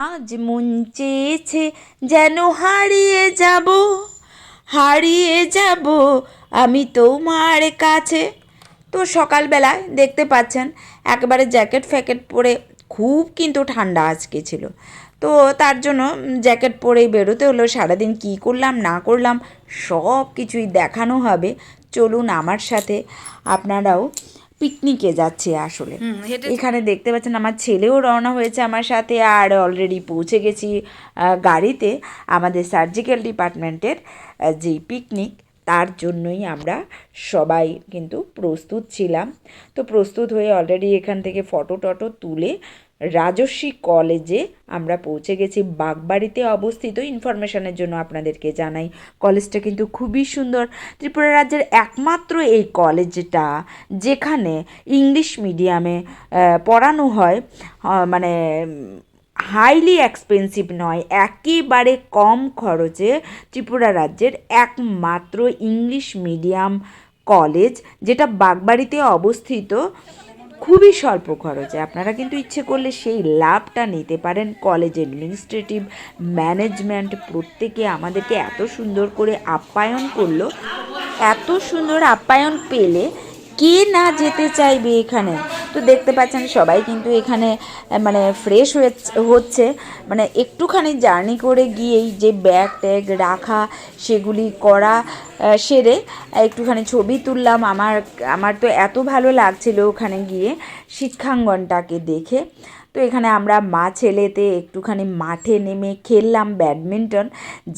আজ মন চেয়েছে যেন হারিয়ে যাব হারিয়ে যাব আমি তোমার কাছে। তো সকালবেলায় দেখতে পাচ্ছেন, একবারে জ্যাকেট ফ্যাকেট পরে খুব কিন্তু ঠান্ডা আজকে ছিল। তো তার জন্য জ্যাকেট পরেই বেরোতে হলো, সারাদিন কী করলাম, না করলাম, সব কিছুই দেখানো হবে। চলুন আমার সাথে, আপনারাও পিকনিকে যাচ্ছে আসলে। এখানে দেখতে পাচ্ছেন আমার ছেলেও রওনা হয়েছে আমার সাথে আর অলরেডি পৌঁছে গেছি গাড়িতে। আমাদের সার্জিক্যাল ডিপার্টমেন্টের যে পিকনিক তার জন্যই আমরা সবাই কিন্তু প্রস্তুত ছিলাম। তো প্রস্তুত হয়ে অলরেডি এখান থেকে ফটো টটো তুলে রাজস্বী কলেজে আমরা পৌঁছে গেছি। বাগবাড়িতে অবস্থিত ইনফরমেশনের জন্য আপনাদেরকে জানাই। কলেজটা কিন্তু খুবই সুন্দর। ত্রিপুরা রাজ্যের একমাত্র এই কলেজটা যেখানে ইংলিশ মিডিয়ামে পড়ানো হয় মানে হাইলি এক্সপেন্সিভ নয়, একেবারে কম খরচে ত্রিপুরা রাজ্যের একমাত্র ইংলিশ মিডিয়াম কলেজ যেটা বাগবাড়িতে অবস্থিত। খুবই স্বল্প খরচে। আপনারা কিন্তু ইচ্ছে করলে সেই লাভটা নিতে পারেন কলেজ অ্যাডমিনিস্ট্রেটিভ ম্যানেজমেন্ট প্রত্যেকে আমাদেরকে এত সুন্দর করে আপ্যায়ন করল, এত সুন্দর আপ্যায়ন পেলে কে না যেতে চাইবে এখানে? তো দেখতে পাচ্ছেন সবাই কিন্তু এখানে মানে ফ্রেশ হয়ে হচ্ছে। মানে একটুখানি জার্নি করে গিয়েই যে ব্যাগ ট্যাগ রাখা, সেগুলি করা সেরে একটুখানি ছবি তুললাম। আমার আমার তো এত ভালো লাগছিল ওখানে গিয়ে। শিক্ষাঙ্গনটাকে দেখে। তো এখানে আমরা মা ছেলেতে একটুখানি মাঠে নেমে খেললাম ব্যাডমিন্টন।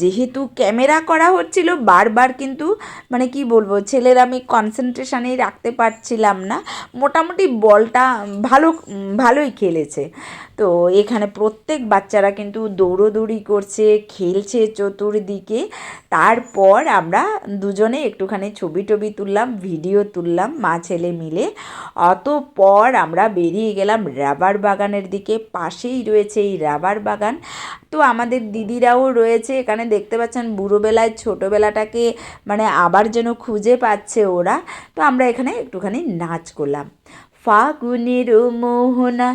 যেহেতু ক্যামেরা করা হচ্ছিল, বারবার কিন্তু মানে কি বলব, ছেলের আমি কনসেন্ট্রেশনেই রাখতে পারছিলাম না। মোটামুটি বলটা ভালো, ভালোই খেলেছে। তো এখানে প্রত্যেক বাচ্চারা কিন্তু দৌড়োদৌড়ি করছে, খেলছে চতুর্দিকে। তারপর আমরা দুজনে একটুখানি ছবি টবি তুললাম, ভিডিও তুললাম মা ছেলে মিলে। অতপর আমরা বেরিয়ে গেলাম রাবার বাগানের দিকে। পাশেই রয়েছে এই রাবার বাগান। তো আমাদের দিদিরাও রয়েছে এখানে। দেখতে পাচ্ছেন বুড়োবেলায় ছোটোবেলাটাকে মানে আবার যেন খুঁজে পাচ্ছে ওরা। তো আমরা এখানে একটুখানি নাচ করলাম। ফাগুনের মোহনা,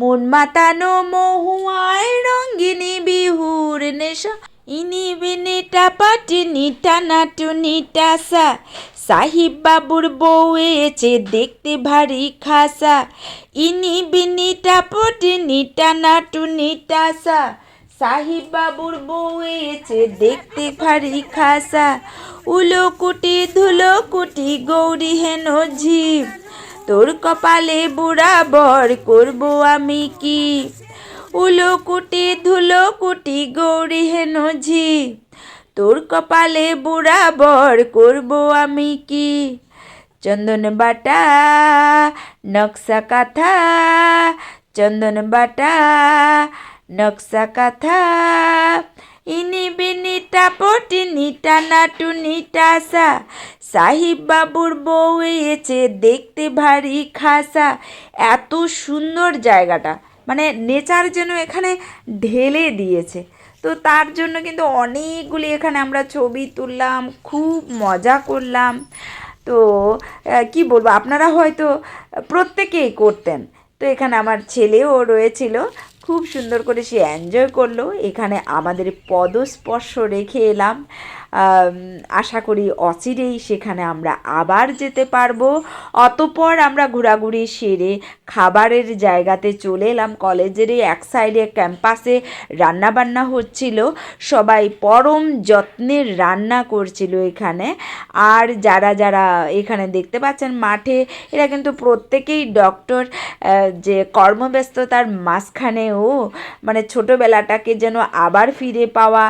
মন মাতানো মহুয়ায় রঙ্গিনী বিহুর নেশা। ইনি বিনি টাপাটি নিটা নাটু নিটাসা সাহিব বাবুর বউ এছে দেখতে ভারী খাসা। ইনি বিনি টাপটি নিটা নাটু নিটাসা সাহিব বাবুর বউ এছে দেখতে ভারী খাসা। উলো কুটি, ধুলো কুটি, গৌরী হেন ঝিপ তোর কপালে বুড়া বর করব আমি কি? উলো কুটি, ধুলো কুটি, গৌরী হেন ঝি। তোর কপালে বুড়া বর করব আমি কি? চন্দন বাটা, নকশা কাথা। চন্দন বাটা, নকশা কাথা। ইনি বিনি টাপটি নিটা নাটু নিটাসা সাহিব বাবুর বউ এসে দেখতে ভারী খাসা। এত সুন্দর জায়গাটা। মানে নেচার যেন এখানে ঢেলে দিয়েছে। তো তার জন্য কিন্তু অনেকগুলি এখানে আমরা ছবি তুললাম, খুব মজা করলাম। তো কি বলব, আপনারা হয়তো প্রত্যেকেই করতেন। তো এখানে আমার ছেলেও রয়েছিল। খুব সুন্দর করে সে এনজয় করল। এখানে আমাদের পদস্পর্শ রেখে এলাম। আশা করি অচিরেই সেখানে আমরা আবার যেতে পারব। অতপর আমরা ঘোরাঘুরি সেরে খাবারের জায়গাতে চলে এলাম। কলেজেরই এক সাইডে ক্যাম্পাসে রান্নাবান্না হচ্ছিল। সবাই পরম যত্নের রান্না করছিল এখানে। আর যারা যারা এখানে দেখতে পাচ্ছেন মাঠে, এরা কিন্তু প্রত্যেকেই ডক্টর যে কর্মব্যস্ততার মাঝখানেও মানে ছোটোবেলাটাকে যেন আবার ফিরে পাওয়া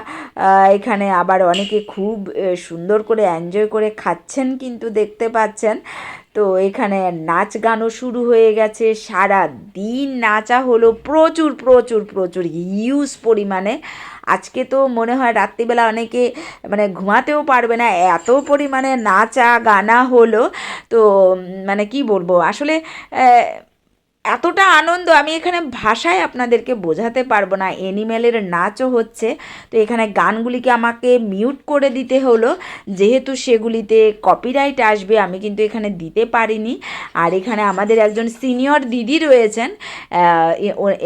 এখানে আবার অনেকে খুব সুন্দর করে এনজয় করে খাচ্ছেন কিন্তু দেখতে পাচ্ছেন। তো এখানে নাচ গানও শুরু হয়ে গেছে। সারা দিন নাচা হলো প্রচুর প্রচুর প্রচুর হিউজ পরিমাণে। আজকে তো মনে হয় রাত্রিবেলা অনেকে মানে ঘুমাতেও পারবে না, এত পরিমাণে নাচা গানা হলো। তো মানে কি বলব? আসলে এতটা আনন্দ আমি এখানে ভাষায় আপনাদেরকে বোঝাতে পারব না। অ্যানিম্যালের নাচও হচ্ছে। তো এখানে গানগুলিকে আমাকে মিউট করে দিতে হলো। যেহেতু সেগুলিতে কপিরাইট আসবে, আমি কিন্তু এখানে দিতে পারিনি। আর এখানে আমাদের একজন সিনিয়র দিদি রয়েছেন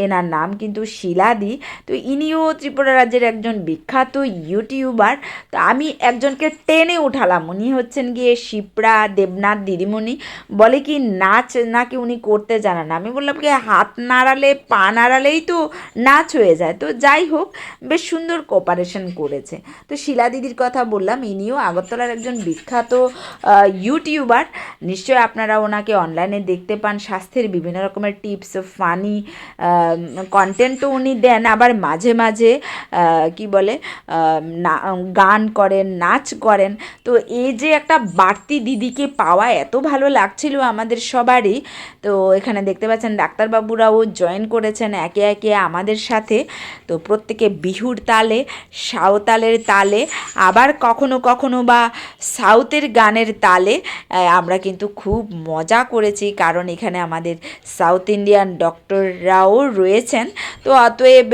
এনার নাম কিন্তু শিলাদি। তো ইনিও ত্রিপুরা রাজ্যের একজন বিখ্যাত ইউটিউবার তো আমি একজনকে টেনে উঠালাম। উনি হচ্ছেন গিয়ে শিপ্রা দেবনাথ দিদিমণি। বলে কি নাচ নাকি উনি করতে জানান আমি বললাম কি, হাত নাড়ালে, পা নাড়ালেই তো নাচ হয়ে যায়। তো যাই হোক, বেশ সুন্দর কোপারেশন করেছে। তো শিলা দিদির কথা বললাম, ইনিও আগরতলার একজন বিখ্যাত ইউটিউবার নিশ্চয়ই আপনারা ওনাকে অনলাইনে দেখতে পান, স্বাস্থ্যের বিভিন্ন রকমের টিপস ফানি কন্টেন্টও উনি দেন। আবার মাঝে মাঝে কি বলে না, গান করেন, নাচ করেন। তো এই যে একটা বাড়তি দিদিকে পাওয়া এত ভালো লাগছিল আমাদের সবারই, তো এখানে দেখতে পাচ্ছেন ডাক্তারবাবুরাও জয়েন করেছেন একে একে আমাদের সাথে। তো প্রত্যেকে বিহুর তালে, সাঁওতালের তালে, আবার কখনো কখনো বা সাউথের গানের তালে আমরা কিন্তু খুব মজা করেছি, কারণ এখানে আমাদের সাউথ ইন্ডিয়ান ডক্টররাও রয়েছেন। তো অতএব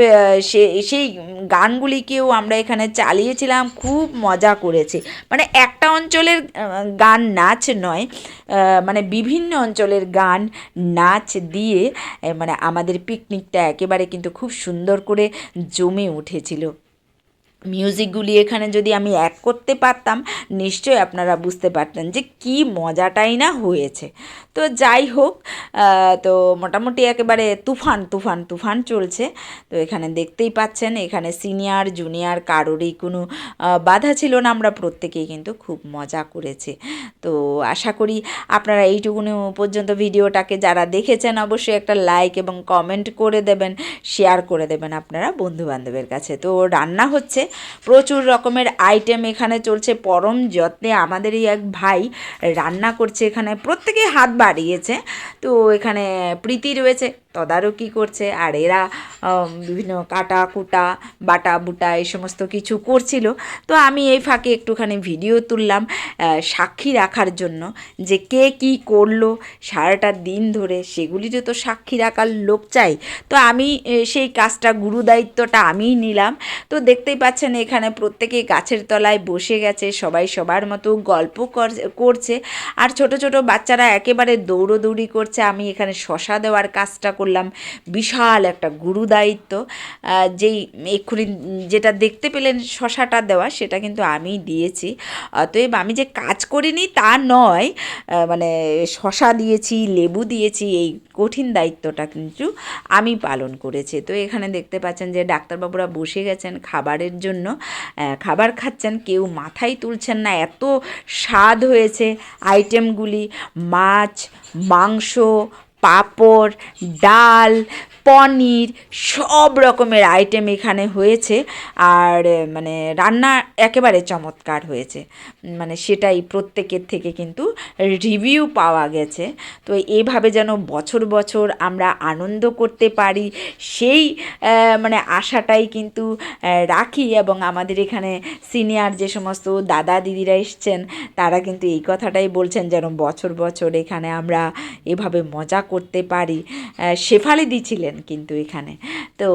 সে, সেই গানগুলিকেও আমরা এখানে চালিয়েছিলাম, খুব মজা করেছি। মানে একটা অঞ্চলের গান নাচ নয় মানে বিভিন্ন অঞ্চলের গান নাচ দিয়ে মানে আমাদের পিকনিকটা একেবারে কিন্তু খুব সুন্দর করে জমে উঠেছিল। মিউজিকগুলি এখানে যদি আমি এক করতে পারতাম, নিশ্চয়ই আপনারা বুঝতে পারতেন যে কি মজাটাই না হয়েছে। তো যাই হোক তো মোটামুটি একেবারে তুফান তুফান তুফান চলছে। তো এখানে দেখতেই পাচ্ছেন, এখানে সিনিয়র জুনিয়র কারোরই কোনো বাধা ছিল না। আমরা প্রত্যেকেই কিন্তু খুব মজা করেছি। তো আশা করি আপনারা এইটুকুনি পর্যন্ত ভিডিওটাকে যারা দেখেছেন, অবশ্যই একটা লাইক এবং কমেন্ট করে দেবেন শেয়ার করে দেবেন আপনারা বন্ধু বান্ধবের কাছে। তো রান্না হচ্ছে প্রচুর রকমের আইটেম এখানে চলছে। পরম যত্নে আমাদেরই এক ভাই রান্না করছে এখানে। প্রত্যেকে হাত বাড়িয়েছে। তো এখানে প্রীতি রয়েছে। তদারকি করছে আর এরা বিভিন্ন কাটা, কুটা, বাটা, বুটা এই সমস্ত কিছু করছিল। তো আমি এই ফাঁকে একটুখানি ভিডিও তুললাম সাক্ষী রাখার জন্য যে কে কি করল সারাটা দিন ধরে সেগুলিরও তো সাক্ষী রাখার লোক চাই। তো আমি সেই কাজটা, গুরু দায়িত্বটা আমিই নিলাম। তো দেখতেই পাচ্ছেন এখানে প্রত্যেকে গাছের তলায় বসে গেছে, সবাই সবার মতো গল্প কর- করছে। আর ছোট ছোট বাচ্চারা একেবারে দৌড়োদৌড়ি করছে, আমি এখানে শশা দেওয়ার কাজটা করলাম। বিশাল একটা গুরু দায়িত্ব। যেই এক্ষুনি যেটা দেখতে পেলেন শশাটা দেওয়া, সেটা কিন্তু আমি দিয়েছি। অতএব আমি যে কাজ করিনি তা নয় মানে শশা দিয়েছি, লেবু দিয়েছি, এই কঠিন দায়িত্বটা কিন্তু আমি পালন করেছি। তো এখানে দেখতে পাচ্ছেন যে ডাক্তারবাবুরা বসে গেছেন খাবারের জন্য। খাবার খাচ্ছেন, কেউ মাথায় তুলছেন না। এত স্বাদ হয়েছে আইটেমগুলি, মাছ, মাংস পাঁপড়, ডাল, পনির, সব রকমের আইটেম এখানে হয়েছে। আর মানে রান্না একেবারে চমৎকার হয়েছে। মানে সেটাই প্রত্যেকের থেকে কিন্তু রিভিউ পাওয়া গেছে। তো এইভাবে যেন বছর বছর আমরা আনন্দ করতে পারি, সেই মানে আশাটাই কিন্তু রাখি। এবং আমাদের এখানে সিনিয়র যে সমস্ত দাদা দিদিরা এসছেন, তারা কিন্তু এই কথাটাই বলছেন যেন বছর বছর এখানে আমরা এভাবে মজা করতে পারি। শেফালি দিছিলেন কিন্তু এখানে। তো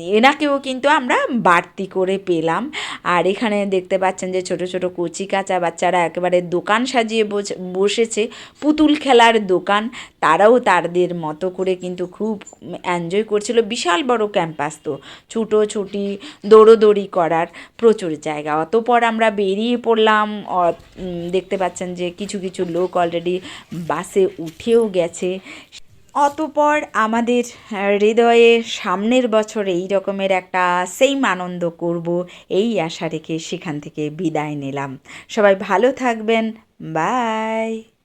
এনাকেও কিন্তু আমরা বাড়তি করে পেলাম। আর এখানে দেখতে পাচ্ছেন যে ছোট ছোট কচি কাঁচা বাচ্চারা একেবারে দোকান সাজিয়ে বস- বসেছে। পুতুল খেলার দোকান। তারাও তাদের মতো করে কিন্তু খুব এনজয় করছিল। বিশাল বড় ক্যাম্পাস তো। ছুটোছুটি দৌড়োদৌড়ি করার প্রচুর জায়গা। অতপর আমরা বেরিয়ে পড়লাম। দেখতে পাচ্ছেন যে কিছু কিছু লোক অলরেডি বাসে উঠেও গেছে। অতপর আমাদের হৃদয়ে সামনের বছর এই রকমের একটা সেম আনন্দ করব, এই আশা রেখে সেখান থেকে বিদায় নিলাম। সবাই ভালো থাকবেন। বাই